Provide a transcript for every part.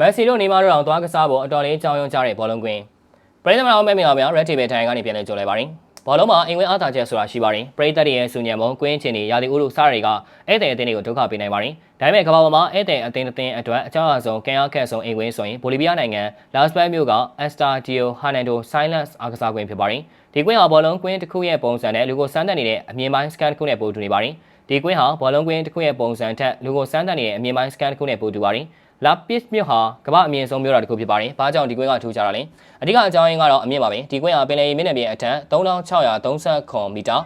မက်ဆီတို့နေမာတို့အောင်သွားကစားဖို့အတော်လေးကြောင်းရုံကြတဲ့ဘောလုံးကွင်းပရိသတ်မတော်မဲမင်္ဂလာပါ Red Table ထိုင်ကနေပြန်လည်ကြိုလိုက်ပါရင်ဘောလုံးမှာအင်ဝင်အားသာချက်ဆိုတာရှိပါရင်ပရိသတ်ရဲ့စူညံမုံကွင်းချင်းတွေရာသီဥတုစားတွေကဧည့်သည်အသင်းတွေကိုဒုက္ခပေးနိုင်ပါရင်ဒါပေမဲ့ကမ္ဘာပေါ်မှာဧည့်သည်အသင်းအသင်းအတွက်အကြောင်းအဆုံးကံရခက်ဆုံးအင်ဝင်ဆိုရင်ဘိုလီဗီးယားနိုင်ငံလာစပက်မြို့က Estadio Hernando Silas အားကစားကွင်းဖြစ်ပါရင်ဒီကွင်းဟာဘောလုံးကွင်းတစ်ခုရဲ့ပုံစံနဲ့လူကိုစမ်းသပ်နေတဲ့အမြင်ပိုင်း scan တစ်ခုနဲ့ပို့တူနေပါရင် ဒီကွင်းဟာဘောလုံးကွင်းတစ်ခုရဲ့ပုံစံထက်လူကိုစမ်းသပ်နေတဲ့အမြင်ပိုင်း scan တစ်ခုနဲ့ပို့တူပါရင်လာပစ်မြို့ဟာကမ္ဘာအမြင့်ဆုံးမြို့တော်တစ်ခုဖြစ်ပါတယ်။ဘာကြောင့်ဒီကွင်းကထူးခြားတာလဲ။အဓိကအကြောင်းရင်းကတော့အမြင့်ပါပဲ။ဒီကွင်းဟာပင်လယ်ရေမျက်နှာပြင်အထက်3630မီတာ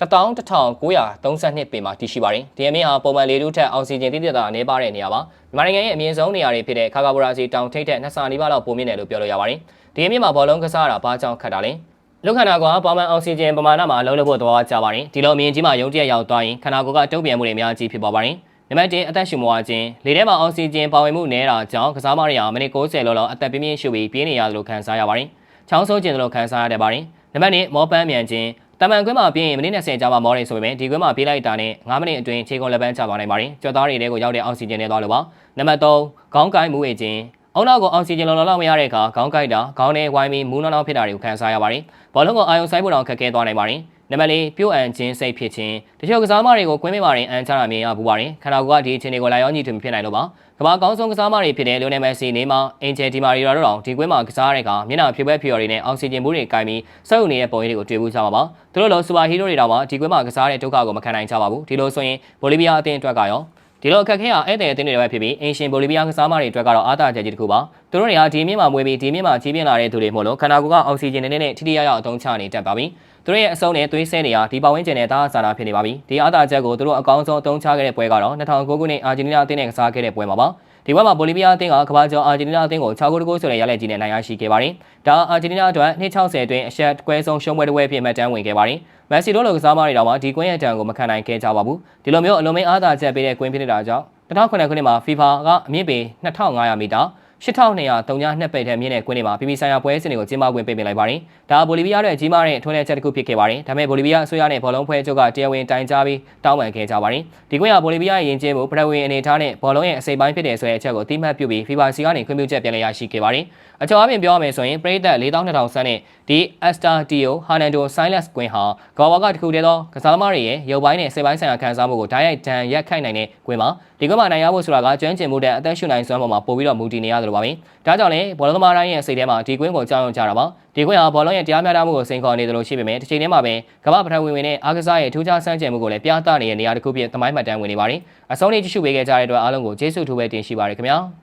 11932ပေမှာတည်ရှိပါတယ်။ဒီအမြင့်ဟာပုံမှန်လေထုထက်အောက်ဆီဂျင်တိတိကျကျအနေပါတဲ့နေရာပါ။မြန်မာနိုင်ငံရဲ့အမြင့်ဆုံးနေရာတွေဖြစ်တဲ့ခါကာဘူရာစီတောင်ထိပ်ထက်နှစ်ဆနီးပါးလောက်ပိုမြင့်တယ်လို့ပြောလို့ရပါတယ်။ဒီအမြင့်မှာဘောလုံးကစားတာဘာကြောင့်ခတ်တာလဲ။ လူခန္ဓာကိုယ်ကပုံမှန်အောက်ဆီဂျင်ပမာဏမှာလုံးလို့ဖို့သွားကြပါတယ်။ဒီလိုအမြင့်ကြီးမှာရုံးတရက်ရောက်သွားရင်ခန္ဓာကိုယ်ကတုံ့ပြန်မှုတွေအများကြီးဖြစ်ပေါ်ပါတယ်။နံပါတ်1အသက်ရှူမွားခြင်းလေထဲမှာအောက်ဆီဂျင်ပါဝင်မှုနည်းတာကြောင့်ကစားမတွေဟာမိနစ်60လောက်လောက်အသက်ပြင်းပြင်းရှူပြီးပြင်းနေရတယ်လို့ခံစားရပါတယ်။ချောင်းဆိုးခြင်းလို့ခံစားရတဲ့ပါတယ်။နံပါတ်2မောပန်းမြန်ခြင်းတမန်ကွင်းမှာပြင်းရင်မိနစ်20ကြာမှမောတယ်ဆိုပေမဲ့ဒီကွင်းမှာပြေးလိုက်တာနဲ့9မိနစ်အတွင်းခြေကုန်းလက်ပန်းချသွားနိုင်ပါတယ်။ကြော်သားတွေထဲကိုရောက်တဲ့အောက်ဆီဂျင်နဲ့သွားလို့ပါ။နံပါတ်3ခေါင်းကိုင်းမှုဝေခြင်း အောက်နောက်ကိုအောက်ဆီဂျင်လုံလောက်မရတဲ့အခါခေါင်းကိုက်တာခေါင်းထဲဝိုင်းပြီးမူးနောက်နောက်ဖြစ်တာတွေကိုခံစားရပါတယ်။ဘောလုံးကိုအာယုံဆိုင်ဖို့တောင်ခက်ခဲသွားနိုင်ပါတယ်။နံပါတ်၄ပြုတ်အန်ခြင်းစိတ်ဖြစ်ခြင်းတချို့ကစားမတွေကိုကွင်းမိမာရင်အန်ချတာမြင်ရပူပါတယ်ခန္ဓာကိုယ်ကဒီအခြေအနေကိုလာရောက်ညီတူမဖြစ်နိုင်လို့ပါကမ္ဘာကောင်းဆုံးကစားမတွေဖြစ်တဲ့လိုနယ်မက်ဆီနေမာအင်ဂျယ်ဒီမာရီရာတို့တောင်ဒီကွင်းမှာကစားတဲ့အခါမျက်နှာဖြူဘက်ဖြူရည်တွေနဲ့အောက်ဆီဂျင်ဘူးတွေကင်ပြီးစောက်နေတဲ့ပုံရိပ်တွေကိုတွေ့ဘူးကြပါပါသူတို့လိုစူပါဟီးရိုတွေတောင်မှဒီကွင်းမှာကစားတဲ့ဒုက္ခကိုမခံနိုင်ကြပါဘူးဒီလိုဆိုရင်ဘိုလီဗီးယားအသင်းအတွက်ကရော ဒီလိုအခက်ခဲဟာဧည့်သည်အသင်းတွေပဲဖြစ်ပြီးအင်ရှင်ဘိုလီဗီးယားကစားမတွေအတွက်ကတော့အားသာချက်ကြီးတစ်ခုပါသူတို့တွေကဒီမြင့်မှာမွေးပြီးဒီမြင့်မှာကြီးပြင်းလာတဲ့သူတွေမို့လို့ခန္ဓာကိုယ်ကအောက်ဆီဂျင်နဲ့နဲ့ထိထိရောက်ရောက်အသုံးချနေတတ်ပါပြီသူတို့ရဲ့အစုံနဲ့သွေးဆဲတွေဟာဒီပတ်ဝန်းကျင်နဲ့တားဆာတာဖြစ်နေပါပြီဒီအားသာချက်ကိုသူတို့အကောင်းဆုံးအသုံးချခဲ့တဲ့ပွဲကတော့2009ခုနှစ်အာဂျင်တီးနားအသင်းနဲ့ကစားခဲ့တဲ့ပွဲမှာပါ ဒီဘက်မှာဘိုလီဗီးယားအသင်းကကမ္ဘာကျော်အာဂျင်တီးနားအသင်းကို6ဂိုးတဂိုးဆိုတဲ့ရလဒ်ကြီးနဲ့နိုင်ရရှိခဲ့ပါတယ်။ဒါအာဂျင်တီးနားအတွက်260အတွင်းအရှက်ကွဲဆုံးရှုံးပွဲတစ်ပွဲဖြစ်မှတ်တမ်းဝင်ခဲ့ပါတယ်။မက်ဆီတို့လိုကစားမတွေတော့မှဒီကွင်းရဲ့တန်ကိုမခံနိုင်ခဲ့ကြပါဘူး။ဒီလိုမျိုးအလုံးမင်းအားသာချက်ပေးတဲ့ကွင်းဖြစ်နေတာကြောင့်2009ခုနှစ်မှာ FIFA ကအမြင့်ပေ2500မီတာ 8200နှစ်ပိတ်ထဲမြင့်တဲ့ကွင်းတွေမှာပြည်ပဆိုင်ရာပွဲစဉ်တွေကိုကျင်းပခွင့်ပေးပေးလိုက်ပါတယ်။ဒါဘိုလီဗီးယားရဲ့ကြီးမားတဲ့ထွန်းတဲ့ချက်တစ်ခုဖြစ်ခဲ့ပါတယ်။ဒါပေမဲ့ဘိုလီဗီးယားအစိုးရနဲ့ဘောလုံးဖွဲ့ချုပ်ကတရားဝင်တိုင်ကြားပြီးတောင်းပန်ခဲ့ကြပါတယ်။ဒီကွင်းကဘိုလီဗီးယားရဲ့ယဉ်ကျေးမှုပထဝီအနေထားနဲ့ဘောလုံးရဲ့အစိပ်ပိုင်းဖြစ်တဲ့ဆိုတဲ့အချက်ကိုသိမှတ်ပြုပြီး FIFA စီကနေခွင့်ပြုချက်ပြန်လည်ရရှိခဲ့ပါတယ်။အကျော်အပြင်ပြောရမယ်ဆိုရင်ပရိသတ်4200ဆန်းနဲ့ဒီ Estadio Hernando Silas ကွင်းဟာကမ္ဘာကတခုတည်းသောကစားသမားတွေရဲ့ရုပ်ပိုင်းနဲ့စိတ်ပိုင်းဆိုင်ရာခံစားမှုကိုဓာတ်ရိုက်တန်ရက်ခိုက်နိုင်တဲ့ကွင်းမှာဒီကွင်းမှာနိုင်ရဖို့ဆိုတာကကျွမ်းကျင်မှုတဲ့အသက်ရှူနိုင်စွမ်းပေါ်မှာပို့ပြီးတော့မူတည်နေရတယ်လို့ပါပဲ။ဒါကြောင့်လည်းဘောလုံးသမားတိုင်းရဲ့စိတ်ထဲမှာဒီကွင်းကိုကြောက်ရွံ့ကြတာပါ။ဒီကွင်းဟာဘောလုံးရဲ့တရားမျှတမှုကိုစိန်ခေါ်နေတယ်လို့ရှိပေမဲ့တစ်ချိန်တည်းမှာပဲကမ္ဘာပထဝီဝင်နဲ့အားကစားရဲ့ထူးခြားဆန်းကျင်မှုကိုလည်းပြသနေတဲ့နေရာတစ်ခုဖြစ်သမိုင်းမှတ်တမ်းဝင်နေပါတယ်။အဆုံးလေးကြည့်ရှုပေးခဲ့ကြတဲ့အတွက်အားလုံးကိုကျေးဇူးထူးပဲတင်ရှိပါရခင်ဗျာ။